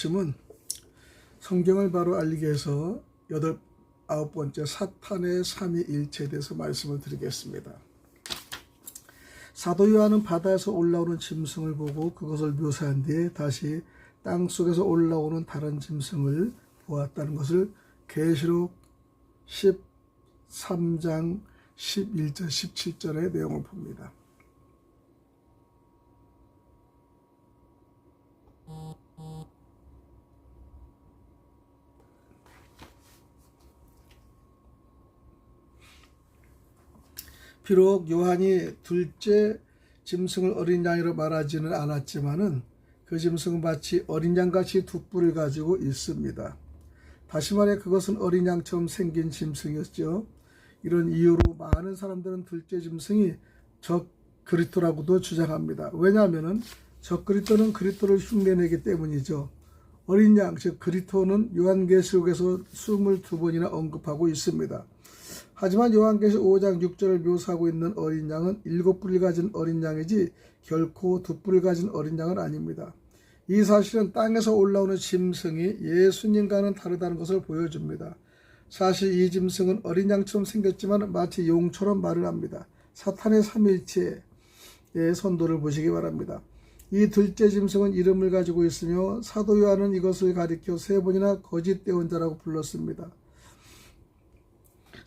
아침은 성경을 바로 알리기 위해서 여덟 아홉 번째 사탄의 삼위일체에 대해서 말씀을 드리겠습니다. 사도 요한은 바다에서 올라오는 짐승을 보고 그것을 묘사한 뒤에 다시 땅 속에서 올라오는 다른 짐승을 보았다는 것을 계시록 13장 11절 17절의 내용을 봅니다. 비록 요한이 둘째 짐승을 어린 양이라 말하지는 않았지만은 그 짐승은 마치 어린 양같이 두 뿔을 가지고 있습니다. 다시 말해 그것은 어린 양처럼 생긴 짐승이었죠. 이런 이유로 많은 사람들은 둘째 짐승이 적 그리스도라고도 주장합니다. 왜냐하면은 적 그리스도는 그리스도를 흉내내기 때문이죠. 어린 양, 즉 그리스도는 요한계시록에서 22번이나 언급하고 있습니다. 하지만 요한계시록 5장 6절을 묘사하고 있는 어린 양은 일곱 뿔을 가진 어린 양이지 결코 두 뿔을 가진 어린 양은 아닙니다. 이 사실은 땅에서 올라오는 짐승이 예수님과는 다르다는 것을 보여줍니다. 사실 이 짐승은 어린 양처럼 생겼지만 마치 용처럼 말을 합니다. 사탄의 삼일체의 선도를 보시기 바랍니다. 이 둘째 짐승은 이름을 가지고 있으며 사도 요한은 이것을 가리켜 세 번이나 거짓 대원자라고 불렀습니다.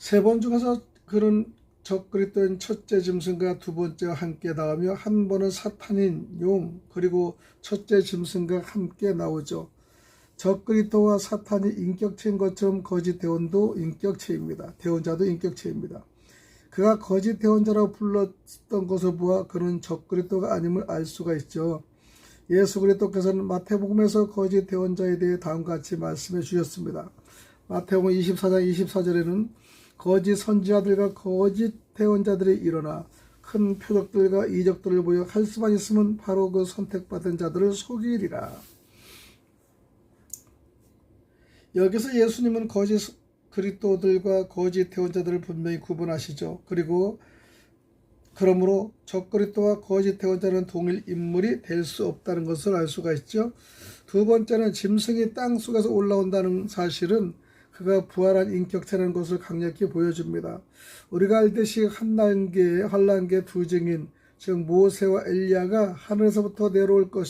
세번 중에서 그런 적그리스도인 첫째 짐승과 두 번째와 함께 나오며 한 번은 사탄인 용 그리고 첫째 짐승과 함께 나오죠. 적그리스도와 사탄이 인격체인 것처럼 거짓 대원도 인격체입니다. 대원자도 인격체입니다. 그가 거짓 대원자라고 불렀던 것을 보아 그는 적그리스도가 아님을 알 수가 있죠. 예수 그리스도께서는 마태복음에서 거짓 대원자에 대해 다음과 같이 말씀해 주셨습니다. 마태복음 24장 24절에는 거짓 선지자들과 거짓 대원자들이 일어나 큰 표적들과 이적들을 보여 할 수만 있으면 바로 그 선택받은 자들을 속이리라. 여기서 예수님은 거짓 그리스도들과 거짓 대원자들을 분명히 구분하시죠. 그리고 그러므로 적그리스도와 거짓 대원자는 동일 인물이 될 수 없다는 것을 알 수가 있죠. 두 번째는 짐승이 땅 속에서 올라온다는 사실은 그가 부활한 인격체라는 것을 강력히 보여줍니다. 우리가 알듯이 한 단계, 한란계 두 증인, 즉 모세와 엘리야가 하늘에서부터 내려올 것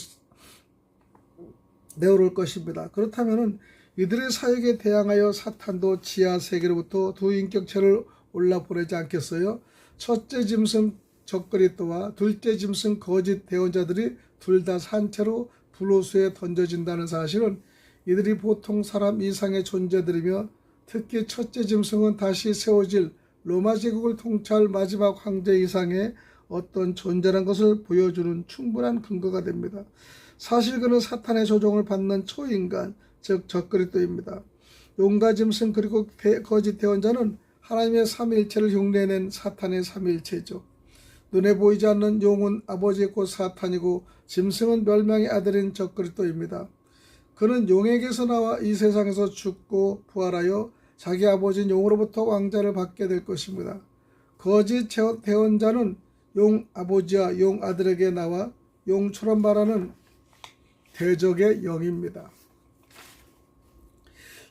내려올 것입니다. 그렇다면은 이들의 사역에 대항하여 사탄도 지하 세계로부터 두 인격체를 올라 보내지 않겠어요? 첫째 짐승 적그리스도와 둘째 짐승 거짓 대원자들이 둘 다 산채로 불호수에 던져진다는 사실은 이들이 보통 사람 이상의 존재들이며 특히 첫째 짐승은 다시 세워질 로마 제국을 통치할 마지막 황제 이상의 어떤 존재란 것을 보여주는 충분한 근거가 됩니다. 사실 그는 사탄의 조종을 받는 초인간, 즉 적그리스도입니다. 용과 짐승 그리고 거짓 대원자는 하나님의 삼일체를 흉내낸 사탄의 삼일체죠. 눈에 보이지 않는 용은 아버지 곧 사탄이고 짐승은 멸망의 아들인 적그리스도입니다. 그는 용에게서 나와 이 세상에서 죽고 부활하여 자기 아버지인 용으로부터 왕자를 받게 될 것입니다. 거짓 대원자는 용 아버지와 용 아들에게 나와 용처럼 말하는 대적의 영입니다.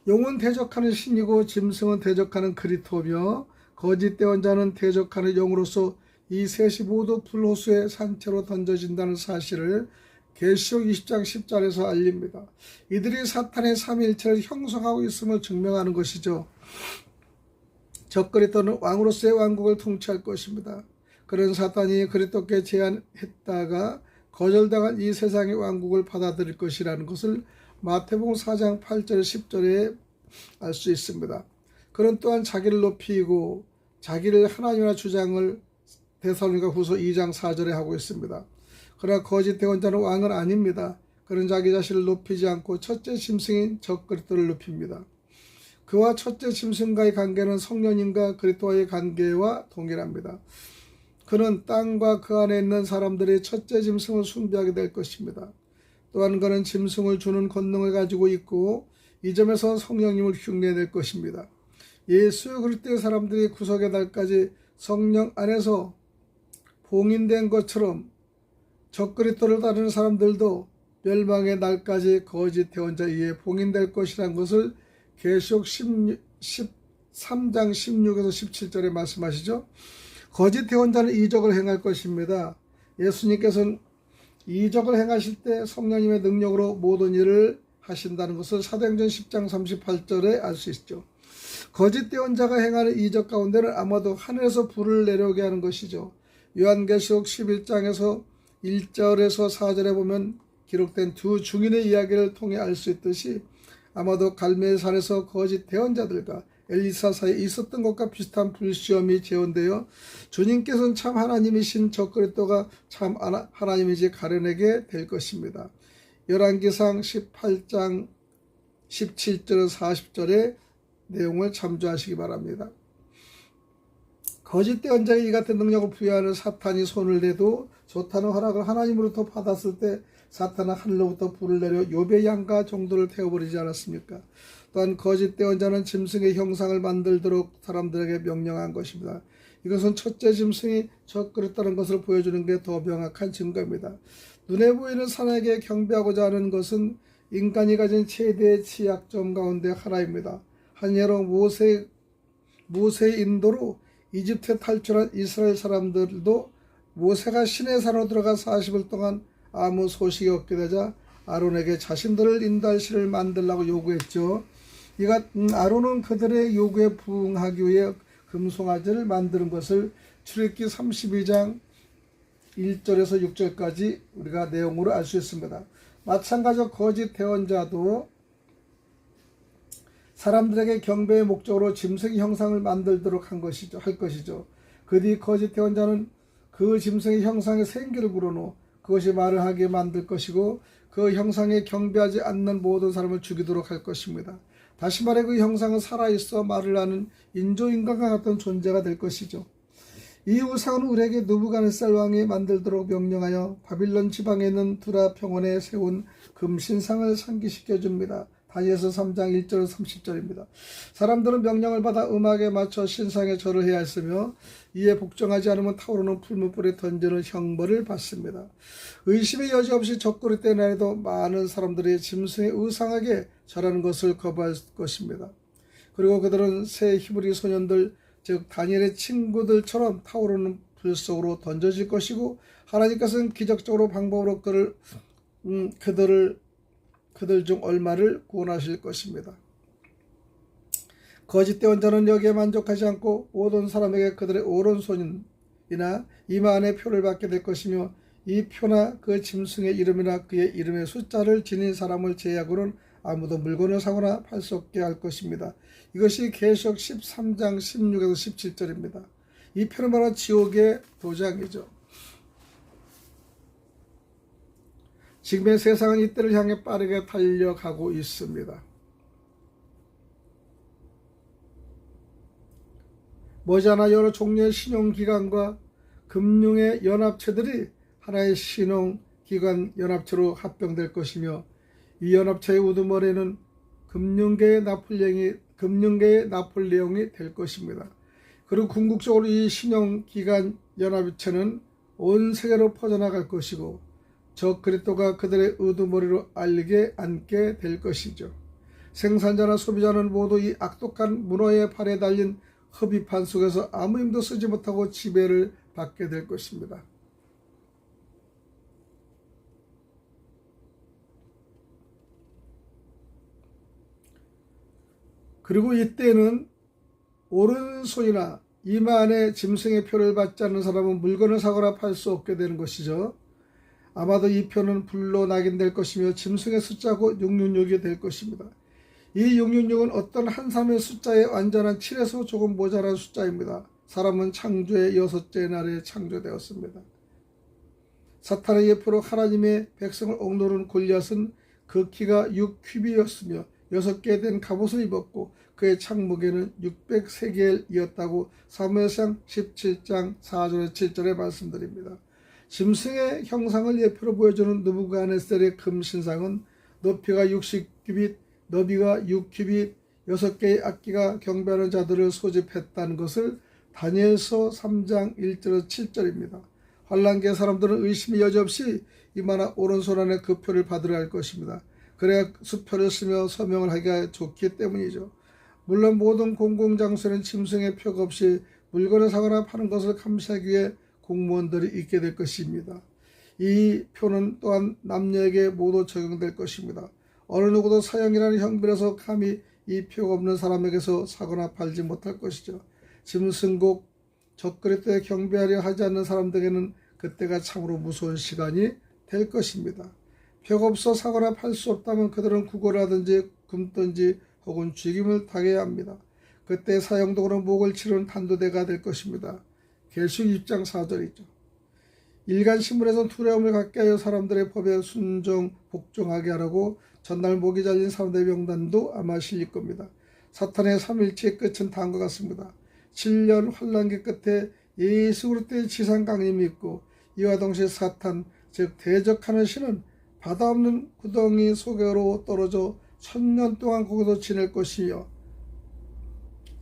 용은 대적하는 신이고 짐승은 대적하는 그리토며 거짓 대원자는 대적하는 영으로서 이 셋이 모두 불호수의 산채로 던져진다는 사실을 계시록 20장 10절에서 알립니다. 이들이 사탄의 삼일체를 형성하고 있음을 증명하는 것이죠. 적그리스도는 왕으로서의 왕국을 통치할 것입니다. 그런 사탄이 그리스도께 제안했다가 거절당한 이 세상의 왕국을 받아들일 것이라는 것을 마태복음 4장 8절 10절에 알 수 있습니다. 그는 또한 자기를 높이고 자기를 하나님이라 주장을 대사로니가 후서 2장 4절에 하고 있습니다. 그러나 거짓 대원자는 왕은 아닙니다. 그는 자기 자신을 높이지 않고 첫째 짐승인 적 그리스도를 높입니다. 그와 첫째 짐승과의 관계는 성령님과 그리스도와의 관계와 동일합니다. 그는 땅과 그 안에 있는 사람들의 첫째 짐승을 숭배하게 될 것입니다. 또한 그는 짐승을 주는 권능을 가지고 있고 이 점에서 성령님을 흉내낼 것입니다. 예수 그리스도의 사람들이 구속의 날까지 성령 안에서 봉인된 것처럼 적그리스도를 따르는 사람들도 멸망의 날까지 거짓 대원자에 의해 봉인될 것이라는 것을 16, 13장 16에서 17절에 말씀하시죠. 거짓 대원자는 이적을 행할 것입니다. 예수님께서는 이적을 행하실 때 성령님의 능력으로 모든 일을 하신다는 것을 사도행전 10장 38절에 알 수 있죠. 거짓 대원자가 행하는 이적 가운데는 아마도 하늘에서 불을 내려오게 하는 것이죠. 요한계시록 11장에서 1절에서 4절에 보면 기록된 두 중인의 이야기를 통해 알 수 있듯이 아마도 갈멜산에서 거짓 대원자들과 엘리사 사이에 있었던 것과 비슷한 불시험이 재현되어 주님께서는 참 하나님이신 저 그리스도가 참 하나- 하나님인지 가려내게 될 것입니다. 열왕기상 18장 17절 40절의 내용을 참조하시기 바랍니다. 거짓 대원자의 이 같은 능력을 부여하는 사탄이 손을 대도 좋다는 허락을 하나님으로부터 받았을 때 사탄은 하늘로부터 불을 내려 요배 양가 정도를 태워버리지 않았습니까? 또한 거짓 대원자는 짐승의 형상을 만들도록 사람들에게 명령한 것입니다. 이것은 첫째 짐승이 적그랬다는 것을 보여주는 게 더 명확한 증거입니다. 눈에 보이는 사람에게 경배하고자 하는 것은 인간이 가진 최대의 취약점 가운데 하나입니다. 한여로 모세 모세의 인도로 이집트 탈출한 이스라엘 사람들도 모세가 신의 산으로 들어가 40일 동안 아무 소식이 없게 되자 아론에게 자신들을 인도할 신을 만들라고 요구했죠. 이가 음, 아론은 그들의 요구에 부응하기 위해 금송아지를 만드는 것을 출애굽기 32장 1절에서 6절까지 우리가 내용으로 알 수 있습니다. 마찬가지로 거짓 대원자도 사람들에게 경배의 목적으로 짐승의 형상을 만들도록 한 것이죠. 할 것이죠. 그 뒤 거짓 대원자는 그 짐승의 형상에 생기를 불어넣어 그것이 말을 하게 만들 것이고 그 형상에 경배하지 않는 모든 사람을 죽이도록 할 것입니다. 다시 말해 그 형상은 살아있어 말을 하는 인조인간과 같은 존재가 될 것이죠. 이 우상은 우리에게 누부갓네살 왕이 만들도록 명령하여 바빌론 지방에 있는 두라 평원에 세운 금신상을 상기시켜 줍니다. 다니엘서 3장 1절 30절입니다. 사람들은 명령을 받아 음악에 맞춰 신상에 절을 해야 했으며 이에 복종하지 않으면 타오르는 풀무불에 던지는 형벌을 받습니다. 의심의 여지 없이 적그리 때날에도 많은 사람들이 짐승의 의상하게 절하는 것을 거부할 것입니다. 그리고 그들은 새 히브리 소년들 즉 다니엘의 친구들처럼 타오르는 불 속으로 던져질 것이고 하나님께서는 기적적으로 방법으로 그를 음, 그들을 그들 중 얼마를 구원하실 것입니다. 거짓 대원 자는 여기에 만족하지 않고 모든 사람에게 그들의 오른손이나 이마 안에 표를 받게 될 것이며 이 표나 그 짐승의 이름이나 그의 이름의 숫자를 지닌 사람을 제외하고는 아무도 물건을 사거나 팔 수 없게 할 것입니다. 이것이 계시록 13장 16에서 17절입니다. 이 표는 바로 지옥의 도장이죠. 지금의 세상은 이때를 향해 빠르게 달려가고 있습니다. 머지않아 여러 종류의 신용기관과 금융의 연합체들이 하나의 신용기관 연합체로 합병될 것이며 이 연합체의 우두머리는 금융계의 나폴레옹이, 금융계의 나폴레옹이 될 것입니다. 그리고 궁극적으로 이 신용기관 연합체는 온 세계로 퍼져나갈 것이고 저 그리스도가 그들의 의두머리로 알리게 앉게 될 것이죠. 생산자나 소비자는 모두 이 악독한 문화의 팔에 달린 허비판 속에서 아무 힘도 쓰지 못하고 지배를 받게 될 것입니다. 그리고 이때는 오른손이나 이마 안에 짐승의 표를 받지 않는 사람은 물건을 사거나 팔 수 없게 되는 것이죠. 아마도 이 표는 불로 낙인될 것이며 짐승의 숫자고 666이 될 것입니다. 이 666은 어떤 한 사람의 숫자의 완전한 7에서 조금 모자란 숫자입니다. 사람은 창조의 여섯째 날에 창조되었습니다. 사탄의 예표로 하나님의 백성을 억누른 골리앗은 그 키가 6 큐비였으며 여섯 개된 갑옷을 입었고 그의 창목에는 603개이었다고 사무엘상 17장 4절에 7절에 말씀드립니다. 짐승의 형상을 예표로 보여주는 느부갓네살의 금신상은 높이가 60규빗, 너비가 6규빗, 6개의 악기가 경배하는 자들을 소집했다는 것을 다니엘서 3장 1절에서 7절입니다. 환란기의 사람들은 의심이 여지없이 이마나 오른손 안에 그 표를 받으려 할 것입니다. 그래야 수표를 쓰며 서명을 하기가 좋기 때문이죠. 물론 모든 공공장소에는 짐승의 표가 없이 물건을 사거나 파는 것을 감시하기 위해 공무원들이 있게 될 것입니다. 이 표는 또한 남녀에게 모두 적용될 것입니다. 어느 누구도 사형이라는 형벌에서 감히 이 표가 없는 사람에게서 사거나 팔지 못할 것이죠. 짐승곡 적거리 때 경배하려 하지 않는 사람들에게는 그때가 참으로 무서운 시간이 될 것입니다. 표가 없어 사거나 팔 수 없다면 그들은 구걸을 하든지 굶든지 혹은 죽임을 당해야 합니다. 그때 사형독으로 목을 치르는 단도대가 될 것입니다. 계속 입장 4절이죠. 일간 신문에선 두려움을 갖게 하여 사람들의 법에 순종 복종하게 하라고 전날 목이 잘린 사람들의 명단도 아마 실릴 겁니다. 사탄의 삼일체의 끝은 다음과 같습니다. 7년 환란기 끝에 예수 그리스도의 지상 강림이 있고 이와 동시에 사탄 즉 대적하는 신은 바다 없는 구덩이 속으로 떨어져 천년 동안 거기서 지낼 것이요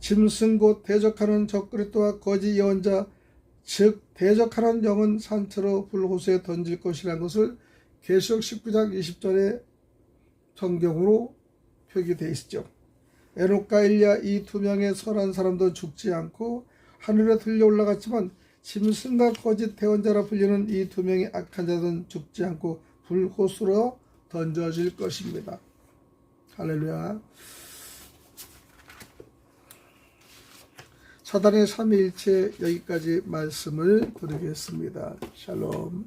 짐승 곧 대적하는 적그리스도와 거짓 예언자 즉 대적하는 영은 산채로 불호수에 던질 것이라는 것을 계시록 19장 20절에 성경으로 표기되어 있죠. 에녹과 일리야 이 두 명의 선한 사람도 죽지 않고 하늘에 들려 올라갔지만 짐승과 거짓 대원자라 불리는 이 두 명의 악한 자들은 죽지 않고 불호수로 던져질 것입니다. 할렐루야. 사단의 삼위일체 여기까지 말씀을 드리겠습니다. 샬롬.